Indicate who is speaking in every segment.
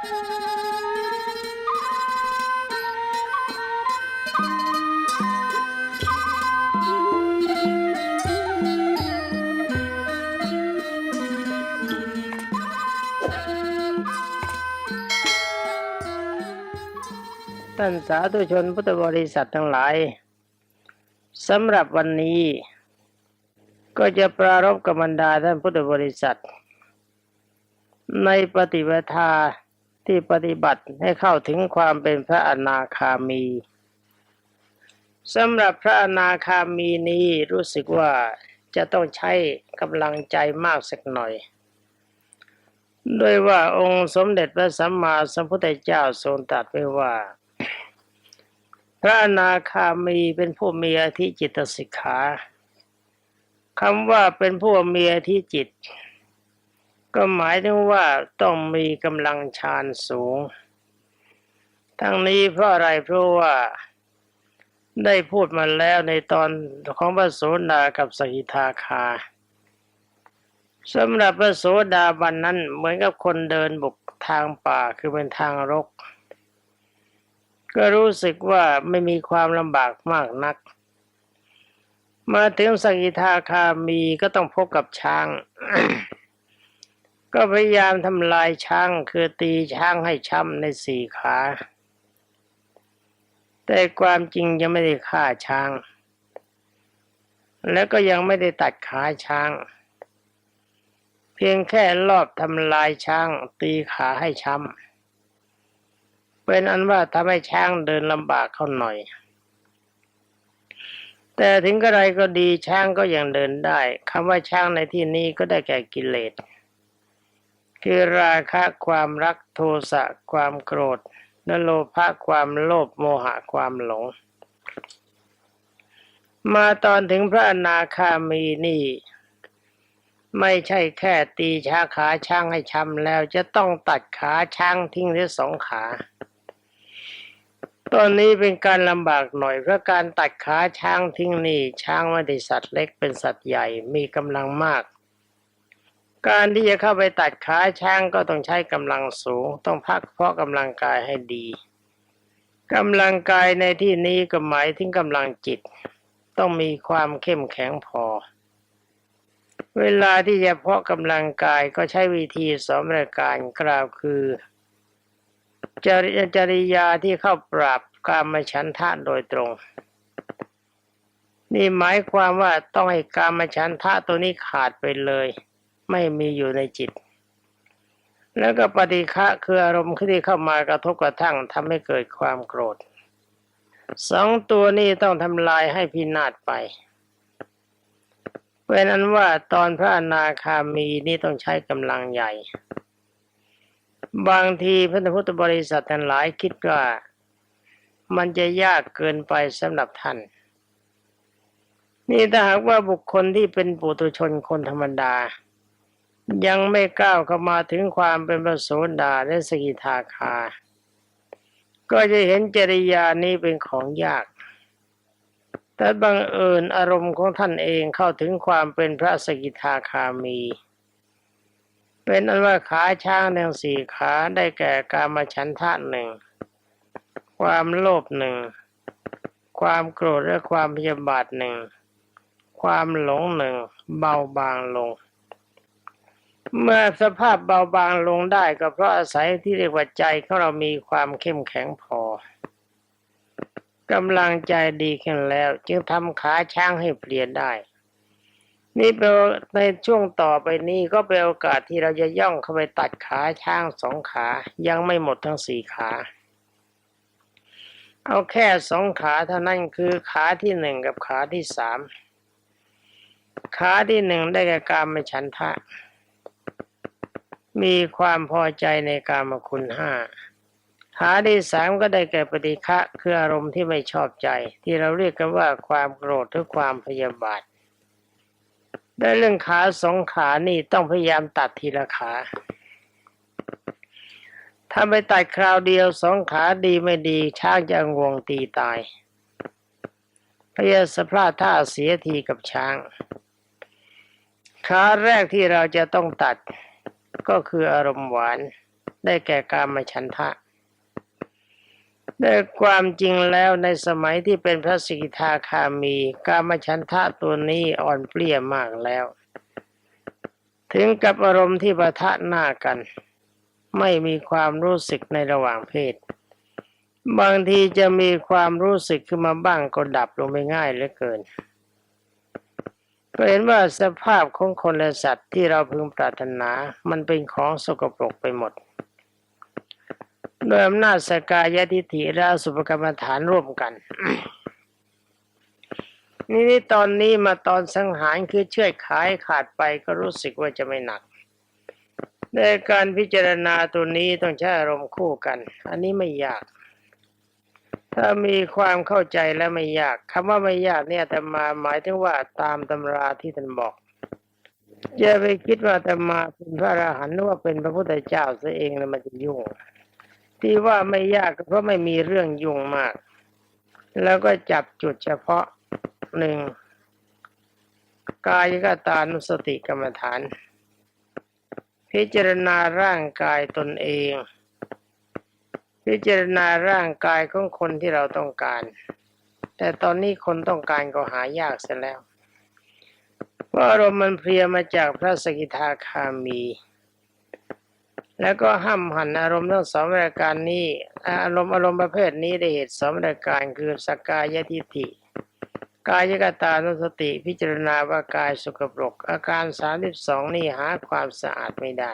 Speaker 1: ท่านสาธุชนพุทธบริษัททั้งหลายสำหรับวันนี้ ก็จะปรารบกับบรรดาท่านพุทธบริษัท ในปฏิปทา ที่ปฏิบัติให้เข้าถึงความเป็นพระอนาคามีสำหรับพระอนาคามีนี้รู้สึกว่าจะต้องใช้กำลังใจมากสักหน่อย ด้วยว่าองค์สมเด็จพระสัมมาสัมพุทธเจ้าทรงตรัสไว้ว่า พระอนาคามีเป็นผู้มีอธิจิตสิกขาคำว่าเป็นผู้มีอธิจิต ก็หมายถึงว่าต้องมีกำลังฌานสูง ทั้งนี้เพราะอะไรเพราะว่าได้พูดมาแล้วในตอนของพระโสดากับสกิทาคาสำหรับพระโสดาบันนั้นเหมือนกับคนเดินบุกทางป่าคือเป็นทางรก ก็รู้สึกว่าไม่มีความลำบากมากนัก มาถึงสกิทาคามีก็ต้องพบกับช้าง ก็พยายามทำลายช้าง คือตีช้างให้ช้ำในสี่ขา แต่ความจริงยังไม่ได้ฆ่าช้าง แล้วก็ยังไม่ได้ตัดขาช้าง เพียงแค่รอบทำลายช้าง ตีขาให้ช้ำเป็นอันว่าทำให้ช้างเดินลำบากเขาหน่อย แต่ถึงกระไรก็ดีช้างก็ยังเดินได้คำว่าช้างในที่นี้ก็ได้แก่กิเลส คือราคะความรักโทสะความโกรธนโลภะความโลภโมหะความหลง มาตอนถึงพระอนาคามีนี่ ไม่ใช่แค่ตีชาขาช้างให้ช้ำแล้วจะต้องตัดขาช้างทิ้งทั้สองขาตอนนี้เป็นการลำบากหน่อยเพราะการตัดขาช้างทิ้งนี่ช้างไม่ได้สัตว์เล็กเป็นสัตว์ใหญ่มีกำลังมาก การที่จะเข้าไปตัดขาช้างก็ต้องใช้กำลังสูง ต้องพักเพราะกำลังกายให้ดีกำลังกายในที่นี้ก็หมายถึงกำลังจิต ต้องมีความเข้มแข็งพอ เวลาที่จะเพาะกำลังกายก็ใช้วิธีสมรการกล่าวคือ จริจริยาที่เข้าปราบกามฉันทะโดยตรง นี่หมายความว่าต้องให้กามฉันทะตัวนี้ขาดไปเลย ไม่มีอยู่ในจิต แล้วก็ปฏิฆะคืออารมณ์ที่เข้ามากระทบกระทั่งทำให้เกิดความโกรธสองตัวนี้ต้องทำลายให้พินาศไปเป็นนั้นว่าตอนพระอนาคามีนี่ต้องใช้กำลังใหญ่ บางทีพระพุทธบริษัททั้งหลายคิดว่ามันจะยากเกินไปสำหรับท่าน นี่ถ้าหากว่าบุคคลที่เป็นปุถุชนคนธรรมดา ยังไม่ก้าวเข้ามาถึงความเป็นพระโสดาและสกิทาคา ก็จะเห็นจริยานี้เป็นของยาก แต่บังเอิญอารมณ์ของท่านเองเข้าถึงความเป็นพระสกิทาคามี เป็นอันว่าขาช้างทั้งสี่ขาได้แก่การมาฉันทะหนึ่ง ความโลภหนึ่ง ความโกรธและความพยาบาทหนึ่ง ความหลงหนึ่ง เบาบางลง เมื่อสภาพเบาบางลงได้ก็เพราะอาศัยที่เรียกว่าใจของเรามีความเข้มแข็งพอกำลังใจดีขึ้นแล้ว จึงทำขาช้างให้เปลี่ยนได้ นี่เป็นในช่วงต่อไปนี้ก็เป็นโอกาสที่เราจะย่องเข้าไปตัดขาช้างสองขา ยังไม่หมดทั้งสี่ขา เอาแค่สองขาเท่านั้นคือขาที่หนึ่งกับขาที่สามขาที่หนึ่งได้แก่การไม่ฉันทะ มีความพอใจในการมคุณห้าขาที่สามก็ได้แก่ปฏิฆะคืออารมณ์ที่ไม่ชอบใจ ที่เราเรียกกันว่าความโกรธหรือความพยาบาทได้เรื่องขาสองขานี่ต้องพยายามตัดทีละขา ถ้าไปตัดคราวเดียวสองขาดีไม่ดีช้างจะงวงตีตายพยาสพลาดท่าเสียทีกับช้าง ขาแรกที่เราจะต้องตัด ก็คืออารมณ์หวาน ได้แก่การมฉันทะแต่ความจริงแล้วในสมัยที่เป็นพระสกิทาคามี กามฉันทะตัวนี้อ่อนเปลี้ยมากแล้ว ถึงกับอารมณ์ที่ประทะหน้ากัน ไม่มีความรู้สึกในระหว่างเพศ บางทีจะมีความรู้สึกขึ้นมาบ้างก็ดับลงไปง่ายเหลือเกิน ก็เห็นว่าสภาพของคนและสัตว์ที่เราพึงปรารถนา มันเป็นของสกปรกไปหมดโดยอำนาจสกายทิฏฐิและสุภกรรมฐานร่วมกัน นี่นี่ตอนนี้มาตอนสังหารคือเชื่อขายขาดไปก็รู้สึกว่าจะไม่หนัก ในการพิจารณาตัวนี้ต้องใช้อารมณ์คู่กัน อันนี้ไม่ยาก ถ้ามีความเข้าใจแล้วไม่ยากคำว่าไม่ยากเนี่ยแต่มาหมายถึงว่าตามตำราที่ท่านบอกอย่าไปคิดว่าแต่มาเป็นพระอรหันต์หรือว่าเป็นพระพุทธเจ้าซะเองแล้วมันจะยุ่ง ที่ว่าไม่ยากก็เพราะไม่มีเรื่องยุ่งมาก แล้วก็จับจุดเฉพาะหนึ่งกายกตานุสติกรรมฐาน พิจารณาร่างกายตนเอง พิจารณาร่างกายของคนที่เราต้องการ แต่ตอนนี้คนต้องการก็หายากเสียแล้วเพราะอารมณ์มันเพลียมาจากพระสกิทาคามี แล้วก็ห้ามหันอารมณ์ทั้งสองรายการนี้ อารมณ์อารมณ์ประเภทนี้ได้เหตุสองรายการคือสกายทิฏฐิกายกตานุสติพิจารณาว่ากายสุกปรก อาการสามสิบสองนี่หาความสะอาดไม่ได้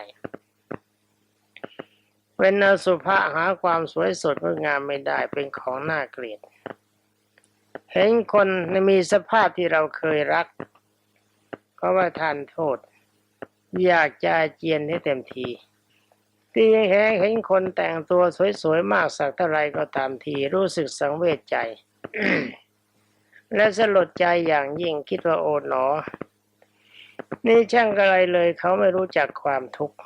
Speaker 1: เป็นอสุภะหาความสวยสดงดงามไม่ได้เป็นของน่าเกลียด เห็นคนมีสภาพที่เราเคยรัก ก็ว่าทานโทษ อยากจะเจียนให้เต็มทีที่ยังเห็นเห็นคนแต่งตัวสวยๆมากสักเท่าไรก็ตามทีรู้สึกสังเวชใจ และสลดใจอย่างยิ่งคิดว่าโอ๋หนอ นี่ช่างอะไรเลยเขาไม่รู้จักความทุกข์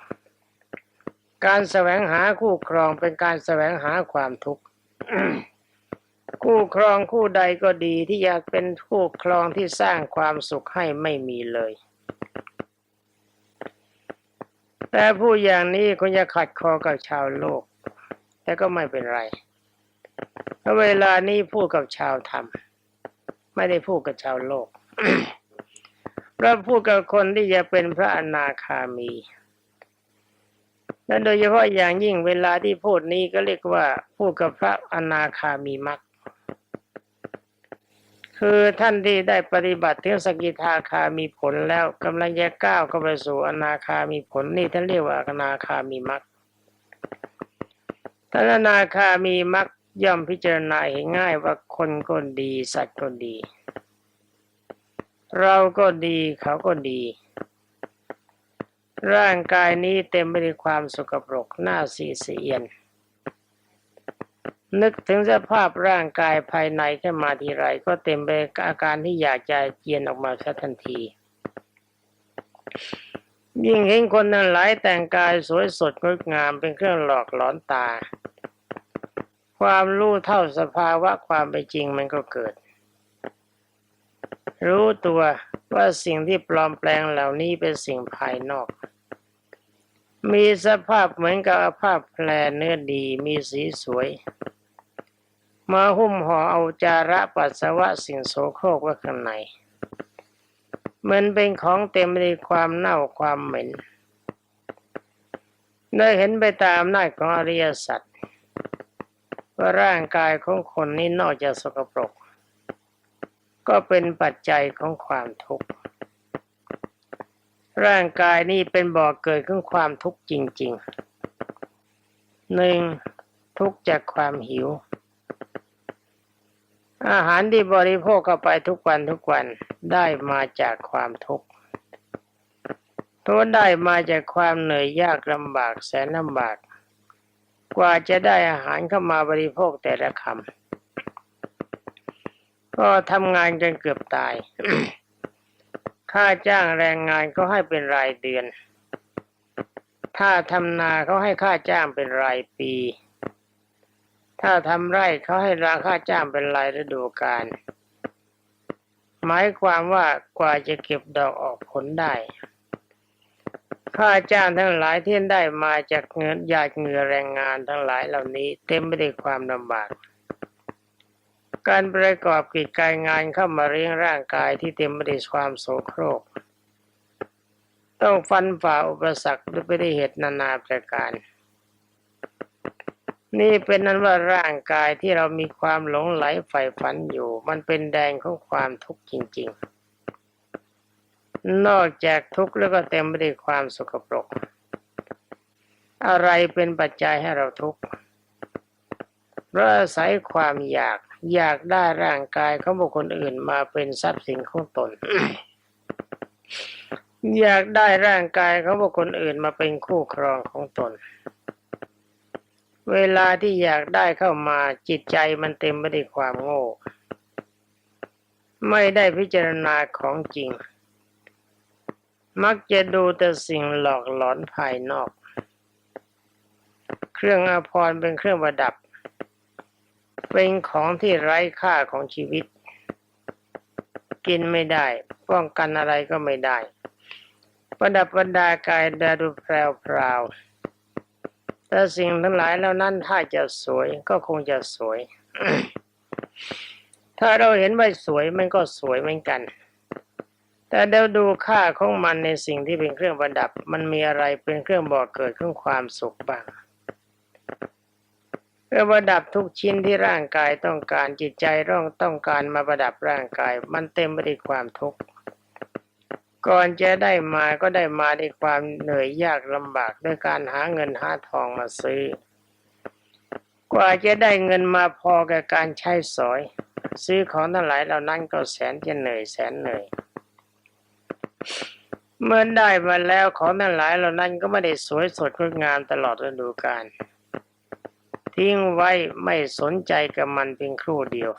Speaker 1: การแสวงหาคู่ครองเป็นการแสวงหาความทุกข์คู่ครองคู่ใดก็ดีที่อยากเป็นคู่ครองที่สร้างความสุขให้ไม่มีเลย แต่ผู้อย่างนี้คงจะขัดคอกับชาวโลก แต่ก็ไม่เป็นไรเพราะเวลานี้พูดกับชาวธรรม ไม่ได้พูดกับชาวโลกเราพูดกับคนที่จะเป็นพระอนาคามี และโดยเฉพาะอย่างยิ่งเวลาที่พูดนี้ก็เรียกว่าพูดกับพระอนาคามีมักคือท่านที่ได้ปฏิบัติถึงสกิทาคามีผลแล้วกำลังจะก้าวเข้าไปสู่อนาคามีผลนี่ท่านเรียกว่าอนาคามีมักท่านอนาคามีมักย่อมพิจารณาเห็นง่ายว่าคนก็ดีสัตว์ก็ดี เราก็ดีเขาก็ดี ร่างกายนี้เต็มไปด้วยความสกปรกหน้าสีเสียน นึกถึงสภาพร่างกายภายในขึ้นมาทีไร ก็เต็มไปอาการที่อยากจะเจียนออกมาทันที ยิ่งเห็นคนนั้นหลายแต่งกายสวยสดงดงามเป็นเครื่องหลอกหลอนตา ความรู้เท่าสภาวะความเป็นจริงมันก็เกิด รู้ตัวว่าสิ่งที่ปลอมแปลงเหล่านี้เป็นสิ่งภายนอก มีสภาพเหมือนกับภาพแผลเนื้อดีมีสีสวย มาหุ้มห่อเอาจาระปัสสาวะสิ่งโสโครกไว้ข้างในมันเป็นของเต็มไปด้วยความเน่าความเหม็นได้เห็นไปตามอำนาของอริยสัจว่าร่างกายของคนนี้นอกจากสกปรก ก็เป็นปัจจัยของความทุกข์ ร่างกายนี้เป็นบ่อกเกิดของความทุกข์จริงๆหนึ่งทุกข์จากความหิว อาหารที่บริโภคเข้าไปทุกวันทุกวันได้มาจากความทุกข์เพราะได้มาจากความเหนื่อยยากลำบากแสนลำบาก กว่าจะได้อาหารเข้ามาบริโภคแต่ละคำก็ทำงานจนเกือบตาย ค่าจ้างแรงงานก็ให้เป็นรายเดือน ถ้าทำนาเขาให้ค่าจ้างเป็นรายปี ถ้าทำไร่เขาให้ราค่าจ้างเป็นรายฤดูกาลหมายความว่ากว่าจะเก็บดอกออกผลได้ ค่าจ้างทั้งหลายที่ได้มาจากเงินหยาดเหงื่อแรงงานทั้งหลายเหล่านี้เต็มไปด้วยความลำบาก การประกอบกิจการงานเข้ามาเลี้ยงร่างกายที่เต็มไปด้วยความโสโครก ต้องฟันฝ่าอุปสรรคด้วยไปด้วยเหตุนานาประการ นี่เป็นนั้นว่าร่างกายที่เรามีความหลงไหลใฝ่ฝันอยู่ มันเป็นแดงของความทุกข์จริง ๆ นอกจากทุกข์แล้วก็เต็มไปด้วยความสกปรก อะไรเป็นปัจจัยให้เราทุกข์เพราะอาศัยความอยาก อยากได้ร่างกายของบุคคลอื่นมาเป็นทรัพย์สินของตน อยากได้ร่างกายของบุคคลอื่นมาเป็นคู่ครองของตน เวลาที่อยากได้เข้ามาจิตใจมันเต็มไปด้วยความโง่ ไม่ได้พิจารณาของจริง มักจะดูแต่สิ่งหลอกหลอนภายนอก เครื่องอาภรณ์เป็นเครื่องประดับ เป็นของที่ไร้ค่าของชีวิต กินไม่ได้ ป้องกันอะไรก็ไม่ได้ ประดับประดากายดาดูแพรวพราวๆแต่สิ่งทั้งหลายแล้วนั้นถ้าจะสวยก็คงจะสวย ถ้าเราเห็นว่าสวยมันก็สวยเหมือนกัน แต่เดี๋ยวดูค่าของมันในสิ่งที่เป็นเครื่องประดับ มันมีอะไรเป็นเครื่องบอกเกิดของความสุขบ้าง เครื่อประดับทุกชิ้นที่ร่างกายต้องการจิตใจร่องต้องการมาประดับร่างกาย มันเต็มไปด้วยความทุกข์ก่อนจะได้มาก็ได้มาด้วยความเหนื่อยยากลำบากด้วยการหาเงินหาทองมาซื้อ กว่าจะได้เงินมาพอแก่การใช้สอย ซื้อของทั้งหลายเหล่านั้นก็แสนจะเหนื่อยแสนเหนื่อยเมื่อได้มาแล้วของทั้งหลายเหล่านั้นก็ไม่ได้สวยสดงดงามตลอดฤดูกาล ทิ้งไว้ไม่สนใจกับมันเพียงครู่เดียว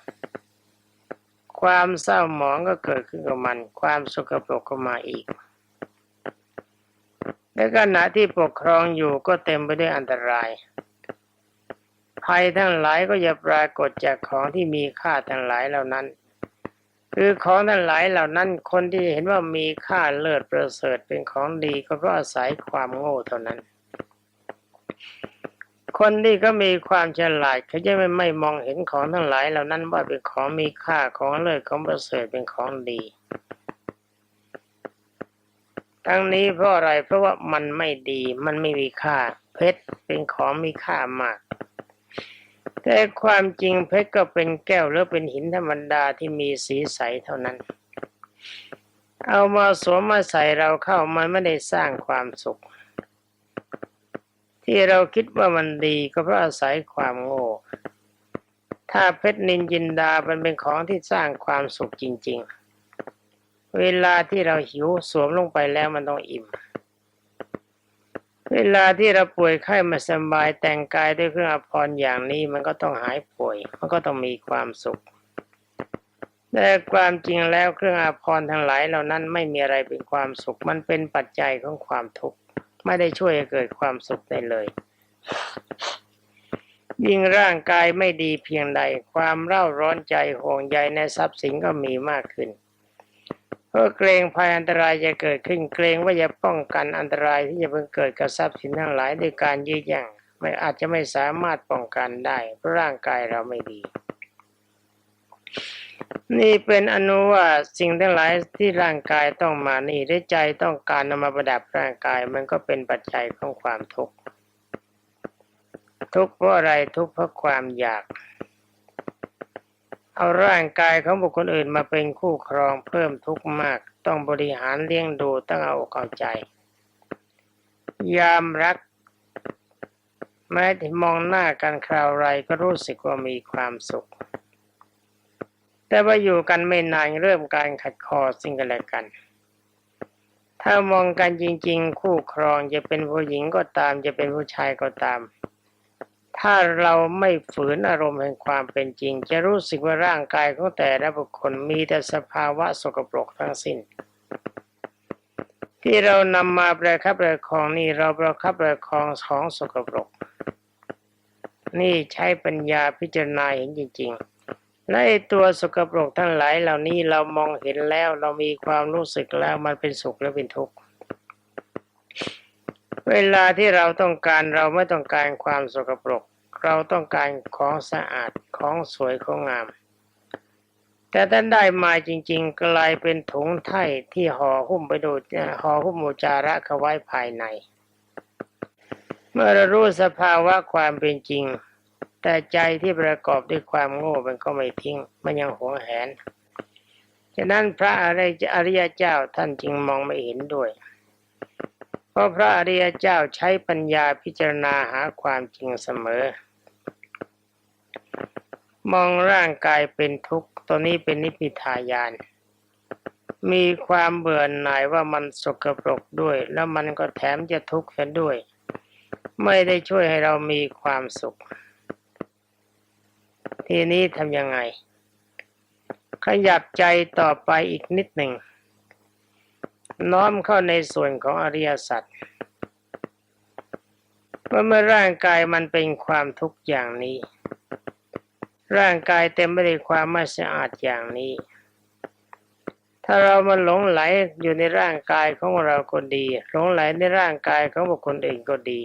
Speaker 1: ความเศร้าหมองก็เกิดขึ้นกับมัน ความสกปรกก็มาอีกในขณะที่ปกครองอยู่ก็เต็มไปด้วยอันตราย ภัยทั้งหลายก็จะปรากฏจากของที่มีค่าทั้งหลายเหล่านั้น คือของทั้งหลายเหล่านั้น คนที่เห็นว่ามีค่าเลิศประเสริฐเป็นของดีก็เพราะอาศัยความโง่เท่านั้น คนที่ก็มีความฉลาดเขาจะไม่ไม่มองเห็นของทั้งหลายเหล่านั้นว่าเป็นของมีค่าของเลิศของประเสริฐเป็นของดี ทั้งนี้เพราะอะไรเพราะว่ามันไม่ดีมันไม่มีค่า เพชรเป็นของมีค่ามาก แต่ความจริงเพชรก็เป็นแก้วหรือเป็นหินธรรมดาที่มีสีใสเท่านั้น เอามาสวมมาใส่เราเข้ามันไม่ได้สร้างความสุข ที่เราคิดว่ามันดีก็เพราะอาศัยความโง่ ถ้าเพชรนินจินดามันเป็นของที่สร้างความสุขจริง ๆ เวลาที่เราหิวสวมลงไปแล้วมันต้องอิ่ม เวลาที่เราป่วยไข้มาสบายแต่งกายด้วยเครื่องอภรณ์อย่างนี้มันก็ต้องหายป่วย มันก็ต้องมีความสุขแต่ความจริงแล้วเครื่องอาภรณ์ทั้งหลายเหล่านั้นไม่มีอะไรเป็นความสุข มันเป็นปัจจัยของความทุกข์ ไม่ได้ช่วยให้เกิดความสุขได้เลย ยิ่งร่างกายไม่ดีเพียงใด ความเร่าร้อนใจห่วงใยในทรัพย์สินก็มีมากขึ้นเพราะเกรงภัยอันตรายจะเกิดขึ้นเกรงว่าจะป้องกันอันตรายที่จะเพิ่งเกิดกับทรัพย์สินทั้งหลายด้วยการยื้อแย่งไม่อาจจะไม่สามารถป้องกันได้เพราะร่างกายเราไม่ดี นี่เป็นอนุว่าสิ่งทั้งหลายที่ร่างกายต้องมานี่ได้ใจต้องการนำมาประดับร่างกายมันก็เป็นปัจจัยของความทุกข์ทุกข์เพราะอะไรทุกข์เพราะความอยาก เอาร่างกายของบุคคลอื่นมาเป็นคู่ครองเพิ่มทุกข์มาก ต้องบริหารเลี้ยงดูต้องเอาอกเอาใจ ยามรัก แม้ที่มองหน้ากันคราวไรก็รู้สึกว่ามีความสุข แต่ว่าอยู่กันไม่นานเริ่มการขัดคอสิ่งกันและกัน ถ้ามองกันจริง ๆ คู่ครองจะเป็นผู้หญิงก็ตาม จะเป็นผู้ชายก็ตาม ถ้าเราไม่ฝืนอารมณ์แห่งความเป็นจริง จะรู้สึกว่าร่างกายของแต่ละบุคคลมีแต่สภาวะสกปรกทั้งสิ้น ที่เรานำมาประคับประคองนี่เราประคับประคองของสกปรก นี่ใช้ปัญญาพิจารณาเห็นจริง ๆ และไอตัวสกปรกทั้งหลายเหล่านี้เรามองเห็นแล้วเรามีความรู้สึกแล้วมันเป็นสุขและเป็นทุกข์เวลาที่เราต้องการเราไม่ต้องการความสกปรก เราต้องการของสะอาดของสวยของงาม แต่ท่านได้มาจริง ๆ กลายเป็นถุงไถ่ที่ห่อหุ้มไปดูห่อหุ้มอุจจาระเขาไว้ภายใน เมื่อเรารู้สภาวะความเป็นจริง แต่ใจที่ประกอบด้วยความโง่มันก็ไม่ทิ้ง มันยังหวงแหนฉะนั้นพระอริยอริยเจ้าท่านจึงมองไม่เห็นด้วย เพราะพระอริยเจ้าใช้ปัญญาพิจารณาหาความจริงเสมอ มองร่างกายเป็นทุกข์ตัวนี้เป็นนิพพิทายาน มีความเบื่อหน่ายว่ามันสกปรกด้วย แล้วมันก็แถมจะทุกข์เสียด้วย ไม่ได้ช่วยให้เรามีความสุข ทีนี้ทำยังไง ขยับใจต่อไปอีกนิดหนึ่ง น้อมเข้าในส่วนของอริยสัจว่าเมื่อร่างกายมันเป็นความทุกข์อย่างนี้ ร่างกายเต็มไปด้วยความไม่สะอาดอย่างนี้ ถ้าเรามาหลงไหลอยู่ในร่างกายของเราก็ดี หลงไหลในร่างกายของบุคคลอื่นก็ดี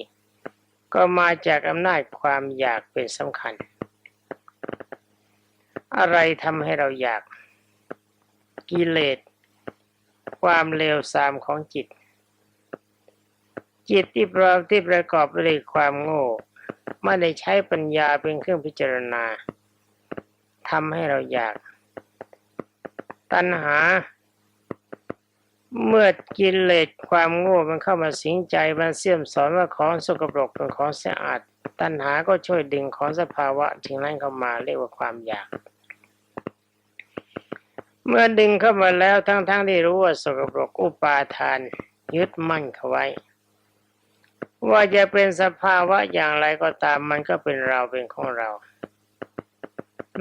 Speaker 1: ก็มาจากอำนาจความอยากเป็นสำคัญ อะไรทำให้เราอยาก กิเลส ความเลวทรามของจิต จิตที่ประที่ประกอบด้วยความโง่ไม่ได้ใช้ปัญญาเป็นเครื่องพิจารณาทำให้เราอยาก ตัณหา เมื่อกิเลสความโง่มันเข้ามาสิงใจมันเสี่ยมสอนว่าของสกปรกเป็นของสะอาดตัณหาก็ช่วยดึงของสภาวะถึงนั้นเข้ามาเรียกว่าความอยาก เมื่อดึงเข้ามาแล้วทั้งๆทที่รู้ว่าสกปรกอุปาทาน ยึดมั่นเขาไว้ ว่าจะเป็นสภาวะอย่างไรก็ตามมันก็เป็นเราเป็นของเรา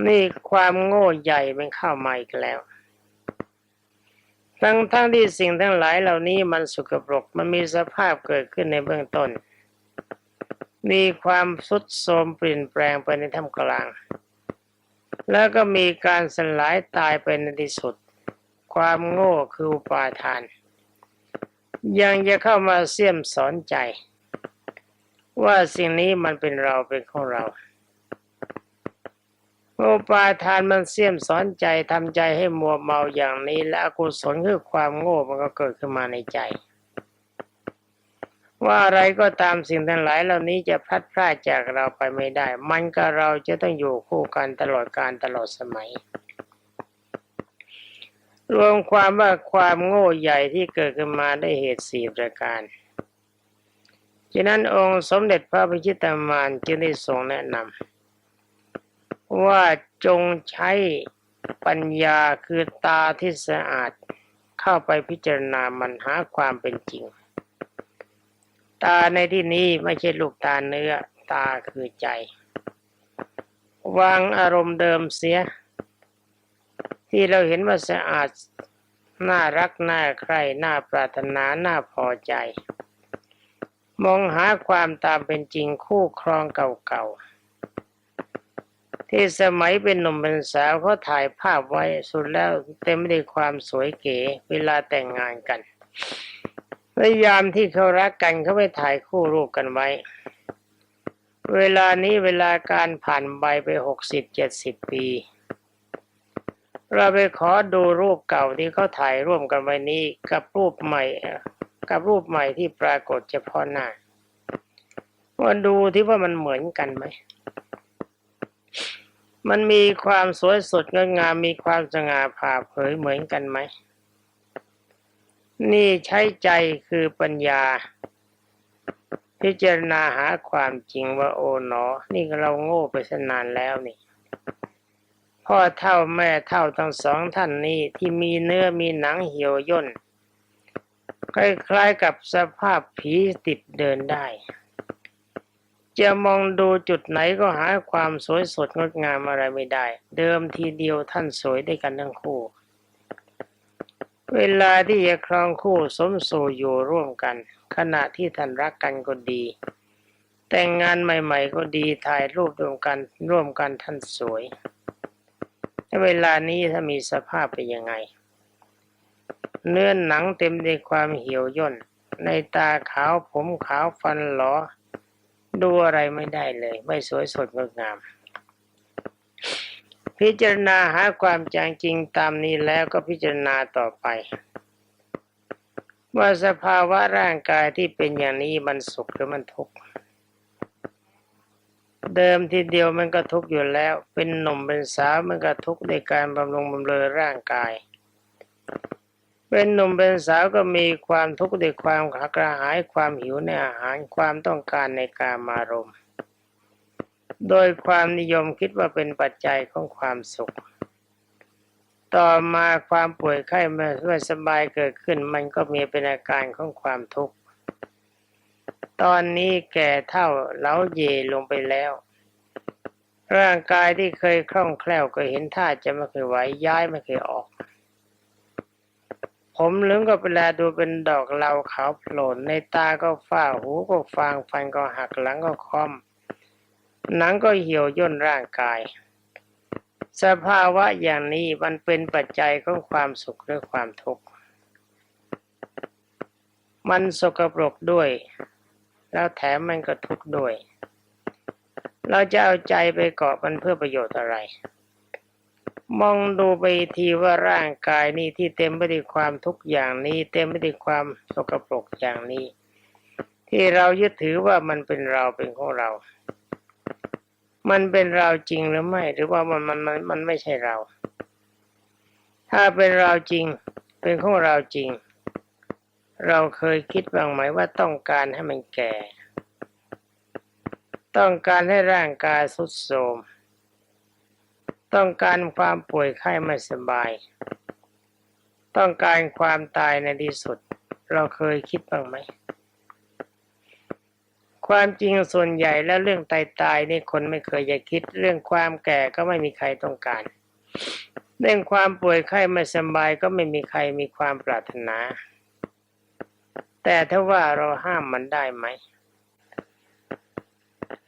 Speaker 1: นี่ความโง่ใหญ่มันข้ามาอีกแล้ว ทั้งทั้งที่สิ่งทั้งหลายเหล่านี้มันสกปรกมันมีสภาพเกิดขึ้นในเบื้องต้น มีความสุดโทรมเปลี่ยนแปลงไปในท่ามกลาง แล้วก็มีการสลายตายไปในที่สุด ความโง่คืออุปาทาน ยังจะเข้ามาเสี่ยมสอนใจ ว่าสิ่งนี้มันเป็นเราเป็นของเราอุปาทานมันเสี่ยมสอนใจทำใจให้มัวเมาอย่างนี้ และอกุศลคือความโง่มันก็เกิดขึ้นมาในใจ ว่าอะไรก็ตามสิ่งทั้งหลายเหล่านี้จะพลัดพรากจากเราไปไม่ได้ มันกับเราจะต้องอยู่คู่กันตลอดการตลอดสมัย รวมความว่าความโง่ใหญ่ที่เกิดขึ้นมาได้เหตุสี่ประการฉะนั้นองค์สมเด็จพระพิชิตามานจึงได้ทรงแนะนำว่าจงใช้ปัญญาคือตาที่สะอาดเข้าไปพิจารณามันหาความเป็นจริง ตาในที่นี้ไม่ใช่ลูกตาเนื้อ ตาคือใจ วางอารมณ์เดิมเสีย ที่เราเห็นว่าสะอาดน่ารักน่าใคร่น่าปรารถนาน่าพอใจ มองหาความตามเป็นจริงคู่ครองเก่าๆ ที่สมัยเป็นหนุ่มเป็นสาวเขาถ่ายภาพไว้สุดแล้วเต็มไปด้วยความสวยเก๋เวลาแต่งงานกัน พยายามที่เขารักกันเขาไปถ่ายคู่รูปกันไว้ เวลานี้เวลาการผ่านใบไปหกสิบเจ็ดสิบปี เราไปขอดูรูปเก่าที่เขาถ่ายร่วมกันไว้นี้กับรูปใหม่ กับรูปใหม่ที่ปรากฏเฉพาะหน้าว่าดูที่ว่ามันเหมือนกันไหม มันมีความสวยสดงดงามมีความสง่าผ่าเผยเหมือนกันไหม นี่ใช้ใจคือปัญญา พิจารณาหาความจริงว่าโอ๋หนอ นี่เราโง่ไปสนานแล้วนี่พ่อเท่าแม่เท่าทั้งสองท่านนี้ที่มีเนื้อมีหนังเหี่ยวย่นคล้ายๆกับสภาพผีติดเดินได้ จะมองดูจุดไหนก็หาความสวยสดงดงามอะไรไม่ได้ เดิมทีเดียวท่านสวยด้วยกันทั้งคู่ เวลาที่จะครองคู่สมสู่อยู่ร่วมกัน ขณะที่ท่านรักกันก็ดี แต่งงานใหม่ ๆ ก็ดีถ่ายรูปร่วมกันร่วมกันท่านสวยเวลานี้ถ้ามีสภาพเป็นยังไง เนื้อหนังเต็มด้วยความเหี่ยวย่น ในตาขาวผมขาวฟันหลอดูอะไรไม่ได้เลย ไม่สวยสดงดงาม พิจารณาหาความจางจริงตามนี้แล้วก็พิจารณาต่อไป ว่าสภาวะร่างกายที่เป็นอย่างนี้มันสุขหรือมันทุกข์เดิมทีเดียวมันก็ทุกข์อยู่แล้ว เป็นหนุ่มเป็นสาวมันก็ทุกข์ในการบำรุงบำเรอร่างกาย เป็นหนุ่มเป็นสาวก็มีความทุกข์ในความกระหายความหิวในอาหารความต้องการในการมารมณ์ โดยความนิยมคิดว่าเป็นปัจจัยของความสุข ต่อมาความป่วยไข้ไม่สบายเกิดขึ้น มันก็มีเป็นอาการของความทุกข์ ตอนนี้แก่เท่าเล้าเยลงไปแล้ว ร่างกายที่เคยคล่องแคล่วก็เห็นท่าจะไม่เคยไหวย้ายไม่เคยออก ผมเหลืองก็เวลาดูเป็นดอกเหลาขาวโผล่ในตาก็ฝ้าหูก็ฟางฟันก็หักหลังก็คอม หนังก็เหี่ยวย่นร่างกาย สภาวะอย่างนี้มันเป็นปัจจัยของความสุขหรือความทุกข์ มันสกปรกด้วย แล้วแถมมันก็ทุกข์ด้วย เราจะเอาใจไปเกาะมันเพื่อประโยชน์อะไร มองดูไปทีว่าร่างกายนี้ที่เต็มไปด้วยความทุกข์อย่างนี้ เต็มไปด้วยความสกปรกอย่างนี้ ที่เรายึดถือว่ามันเป็นเราเป็นของเรา มันเป็นเราจริงหรือไม่ หรือว่ามันมันมันมันไม่ใช่เรา ถ้าเป็นเราจริง เป็นของเราจริง เราเคยคิดบ้างไหมว่าต้องการให้มันแก่ ต้องการให้ร่างกายสุดโทรมต้องการความป่วยไข้ไม่สบาย ต้องการความตายในที่สุด เราเคยคิดบ้างไหม ความจริงส่วนใหญ่แล้วเรื่องตายตายนี่คนไม่เคยจะคิด เรื่องความแก่ก็ไม่มีใครต้องการ เรื่องความป่วยไข้ไม่สบายก็ไม่มีใครมีความปรารถนา แต่ถ้าว่าเราห้ามมันได้ไหม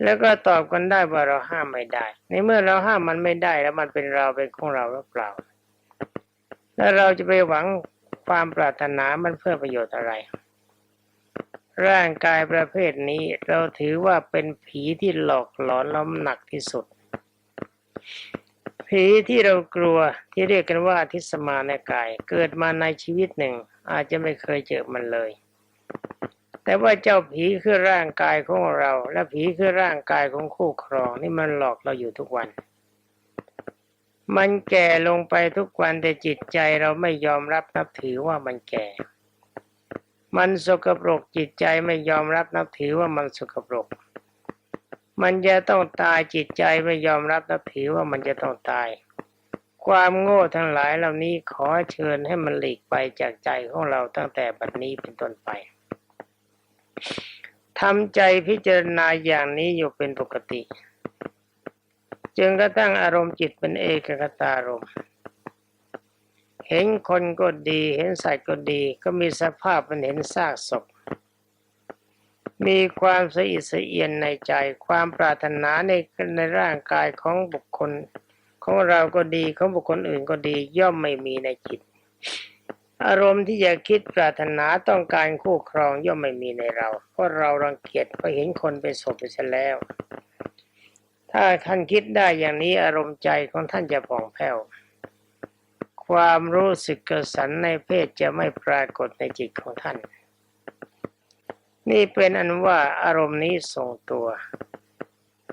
Speaker 1: แล้วก็ตอบกันได้ว่าเราห้ามไม่ได้ ในเมื่อเราห้ามมันไม่ได้แล้วมันเป็นเราเป็นของเราหรือเปล่า แล้วเราจะไปหวังความปรารถนามันเพื่อประโยชน์อะไร ร่างกายประเภทนี้เราถือว่าเป็นผีที่หลอกหลอนล้มหนักที่สุด ผีที่เรากลัวที่เรียกกันว่าทิสมานกาย เกิดมาในชีวิตหนึ่ง อาจจะไม่เคยเจอมันเลย แต่ว่าเจ้าผีคือร่างกายของเรา และผีคือร่างกายของคู่ครองนี่มันหลอกเราอยู่ทุกวัน มันแก่ลงไปทุกวันแต่จิตใจเราไม่ยอมรับนับถือว่ามันแก่ มันสกปรกจิตใจไม่ยอมรับนับถือว่ามันสกปรก มันจะต้องตายจิตใจไม่ยอมรับนับถือว่ามันจะต้องตาย ความโง่ทั้งหลายเหล่านี้ขอเชิญให้มันหลีกไปจากใจของเราตั้งแต่บัดนี้เป็นต้นไปทำใจพิจารณาอย่างนี้อยู่เป็นปกติ จึงกระทั่งอารมณ์จิตเป็นเอกคตารมณ์ เห็นคนก็ดี เห็นสัตว์ก็ดี ก็มีสภาพมันเห็นซากศพ มีความสะอิดสะเอียนในใจ ความปรารถนาในในร่างกายของบุคคล ของเราก็ดีของบุคคลอื่นก็ดีย่อมไม่มีในจิต อารมณ์ที่จะคิดปรารถนาต้องการคู่ครองย่อมไม่มีในเรา เพราะเรารังเกียจเพราะเห็นคนเป็นศพไปซะแล้ว ถ้าท่านคิดได้อย่างนี้อารมณ์ใจของท่านจะผ่องแผ้ว ความรู้สึกกระสันในเพศจะไม่ปรากฏในจิตของท่าน นี่เป็นอันว่าอารมณ์นี้ทรงตัว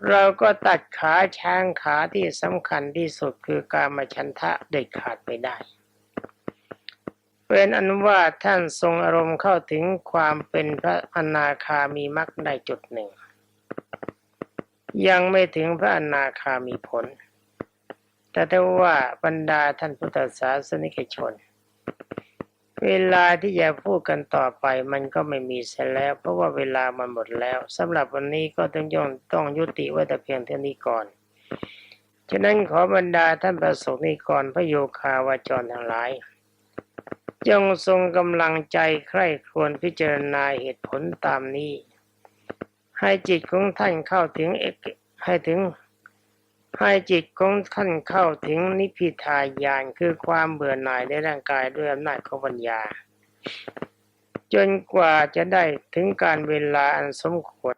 Speaker 1: เราก็ตัดขาช้างขาที่สำคัญที่สุดคือการมาชันทะเด็ดขาดไปได้ เป็นอันว่าท่านทรงอารมณ์เข้าถึงความเป็นพระอนาคามีมรรคได้จุดหนึ่ง ยังไม่ถึงพระอนาคามีผล แต่ถ้าว่าบรรดาท่านพุทธศาสนิกชน เวลาที่จะพูดกันต่อไปมันก็ไม่มีเสียแล้ว เพราะว่าเวลามันหมดแล้วสำหรับวันนี้ก็ต้องย่องต้องยุติไว้แต่เพียงเท่านี้ก่อน ฉะนั้นขอบรรดาท่านประสงค์นิกรพระโยคาวาจรทั้งหลายจงทรงกำลังใจใคร่ครวญพิจารณาเหตุผลตามนี้ ให้จิตของท่านเข้าถึงเอกให้ถึง ให้จิตของท่านเข้าถึงนิพพิทายานคือความเบื่อหน่ายในร่างกายด้วยอำนาจของปัญญาจจนกว่าจะได้ถึงการเวลาอันสมควร